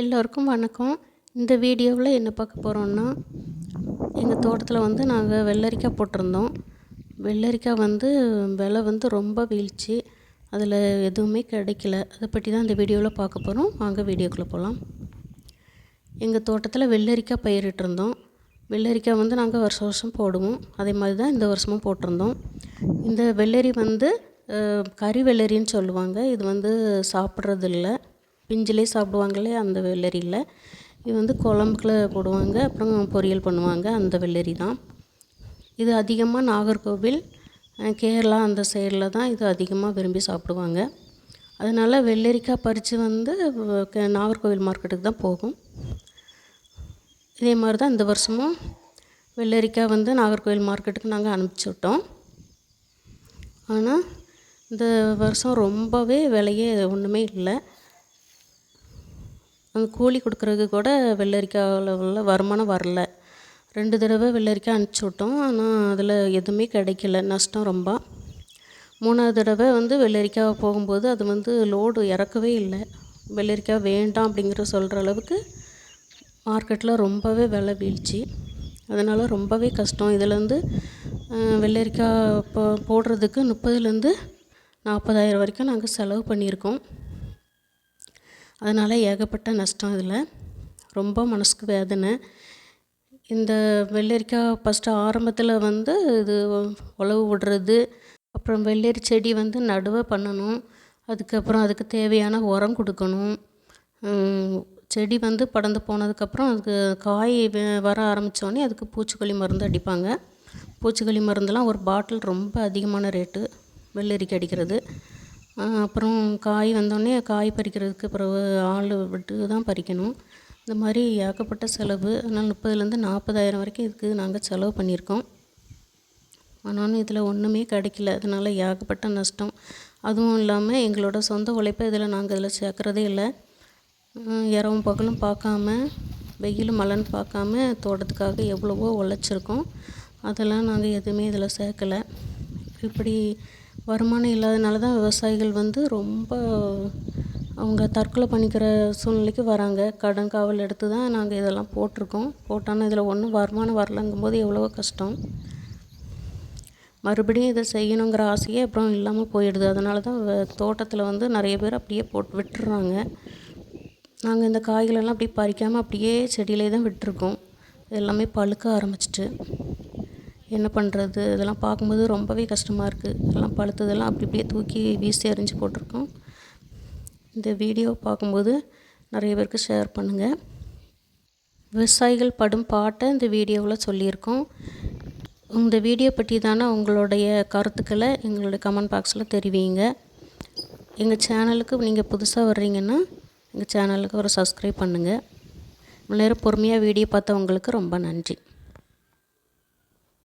எல்லோருக்கும் வணக்கம். இந்த வீடியோவில் என்ன பார்க்க போகிறோன்னா எங்கள் தோட்டத்தில் வந்து நாங்கள் வெள்ளரிக்காய் போட்டிருந்தோம். வெள்ளரிக்காய் வந்து விலை வந்து ரொம்ப வீழ்ச்சி. அதில் எதுவுமே கிடைக்கல. அதை பற்றி தான் இந்த வீடியோவில் பார்க்க போகிறோம் வாங்க வீடியோக்குள்ளே போகலாம். எங்கள் தோட்டத்தில் வெள்ளரிக்காய் பயிரிட்டிருந்தோம். வெள்ளரிக்காய் வந்து நாங்கள் வருஷம் வருஷம் போடுவோம். அதே மாதிரி தான் இந்த வருஷமும் போட்டிருந்தோம். இந்த வெள்ளரி வந்து கறி வெள்ளரின்னு சொல்லுவாங்க. இது வந்து சாப்பிட்றது இல்லை பிஞ்சிலே சாப்பிடுவாங்களே அந்த வெள்ளரியில். இது வந்து குழம்புக்குள்ள போடுவாங்க அப்புறம் பொரியல் பண்ணுவாங்க அந்த வெள்ளரி தான். இது அதிகமாக நாகர்கோவில் கேரளா அந்த சைடில் தான் இது அதிகமாக விரும்பி சாப்பிடுவாங்க. அதனால் வெள்ளரிக்காய் பறித்து வந்து நாகர்கோவில் மார்க்கெட்டுக்கு தான் போகும். இதே மாதிரி தான் இந்த வருஷமும் வெள்ளரிக்காய் வந்து நாகர்கோவில் மார்க்கெட்டுக்கு நாங்கள் அனுப்பிச்சி விட்டோம் ஆனால் இந்த வருஷம் ரொம்பவே விலையே ஒன்றுமே இல்லை. அந்த கூலி கொடுக்குறதுக்கு கூட வெள்ளரிக்காயில் உள்ள வருமானம் வரல. ரெண்டு தடவை வெள்ளரிக்காய் அனுப்பிச்சி விட்டோம். ஆனால் அதில் எதுவுமே கிடைக்கல. நஷ்டம் ரொம்ப. மூணாவது தடவை வந்து வெள்ளரிக்காய் போகும்போது அது வந்து லோடு இறக்கவே இல்லை. வெள்ளரிக்காய் வேண்டாம் அப்படிங்கிற சொல்கிற அளவுக்கு மார்க்கெட்டில் ரொம்பவே விலை வீழ்ச்சி. அதனால் ரொம்பவே கஷ்டம். இதுலேருந்து வெள்ளரிக்காய் போ போடுறதுக்கு முப்பதுலேருந்து நாற்பதாயிரம் வரைக்கும் நாங்கள் செலவு பண்ணியிருக்கோம். அதனால் ஏகப்பட்ட நஷ்டம் இதில். ரொம்ப மனசுக்கு வேதனை. இந்த வெள்ளரிக்காய் ஃபஸ்ட்டு ஆரம்பத்தில் வந்து இது உழவு விடுறது அப்புறம் வெள்ளரி செடி வந்து நடுவை பண்ணணும் அதுக்கப்புறம் அதுக்கு தேவையான உரம் கொடுக்கணும். செடி வந்து படந்து போனதுக்கப்புறம் அதுக்கு காய் வர ஆரம்பித்தோடனே அதுக்கு பூச்சிக்கொல்லி மருந்து அடிப்பாங்க. பூச்சிக்கொல்லி மருந்தெல்லாம் ஒரு பாட்டில் ரொம்ப அதிகமான ரேட்டு வெள்ளரிக்கு அடிக்கிறது. அப்புறம் காய் வந்தோடனே காய் பறிக்கிறதுக்கு பிறகு ஆள் விட்டு தான் பறிக்கணும். இந்த மாதிரி ஏகப்பட்ட செலவு அதனால் முப்பதுலேருந்து நாற்பதாயிரம் வரைக்கும் இதுக்கு நாங்கள் செலவு பண்ணியிருக்கோம். ஆனாலும் இதில் ஒன்றுமே கிடைக்கல. அதனால் ஏகப்பட்ட நஷ்டம். அதுவும் இல்லாமல் எங்களோட சொந்த உழைப்பை இதில் நாங்கள் இதில் சேர்க்குறதே இல்லை. இரவும் பகலும் பார்க்காம வெயில் மழைன்னு பார்க்காம தோட்டத்துக்காக எவ்வளவோ உழைச்சிருக்கோம். அதெல்லாம் நாங்கள் எதுவுமே இதில் சேர்க்கலை. இப்படி வருமானம் இல்லாதனால தான் விவசாயிகள் வந்து ரொம்ப அவங்க தற்கொலை பண்ணிக்கிற சூழ்நிலைக்கு வராங்க. கடன் காவல் எடுத்து தான் நாங்கள் இதெல்லாம் போட்டிருக்கோம். போட்டாலும் இதில் ஒன்றும் வருமானம் வரலங்கும்போது எவ்வளவோ கஷ்டம். மறுபடியும் இதை செய்யணுங்கிற ஆசையே அப்புறம் இல்லாமல் போயிடுது. அதனால தான் தோட்டத்தில் வந்து நிறைய பேர் அப்படியே போட்டு விட்டுறாங்க. நாங்கள் இந்த காய்களெல்லாம் அப்படியே பறிக்காமல் அப்படியே செடியிலே தான் விட்டுருக்கோம். எல்லாமே பழுக்க ஆரம்பிச்சிட்டு. என்ன பண்ணுறது? இதெல்லாம் பார்க்கும்போது ரொம்பவே கஷ்டமாக இருக்குது இதெல்லாம் பழுத்ததெல்லாம் அப்படி இப்படியே தூக்கி வீசி எறிஞ்சு போட்டிருக்கோம். இந்த வீடியோ பார்க்கும்போது நிறைய பேருக்கு ஷேர் பண்ணுங்கள் விவசாயிகள் படும் பாட்டை இந்த வீடியோவில் சொல்லியிருக்கோம். இந்த வீடியோ பற்றி தானே உங்களுடைய கருத்துக்களை எங்களுடைய கமெண்ட் பாக்ஸில் தெரிவிங்க. எங்கள் சேனலுக்கு நீங்கள் புதுசாக வர்றீங்கன்னா எங்கள் சேனலுக்கு ஒரு சப்ஸ்கிரைப் பண்ணுங்கள் இவ்வளோ நேரம் பொறுமையாக வீடியோ பார்த்தவங்களுக்கு ரொம்ப நன்றி.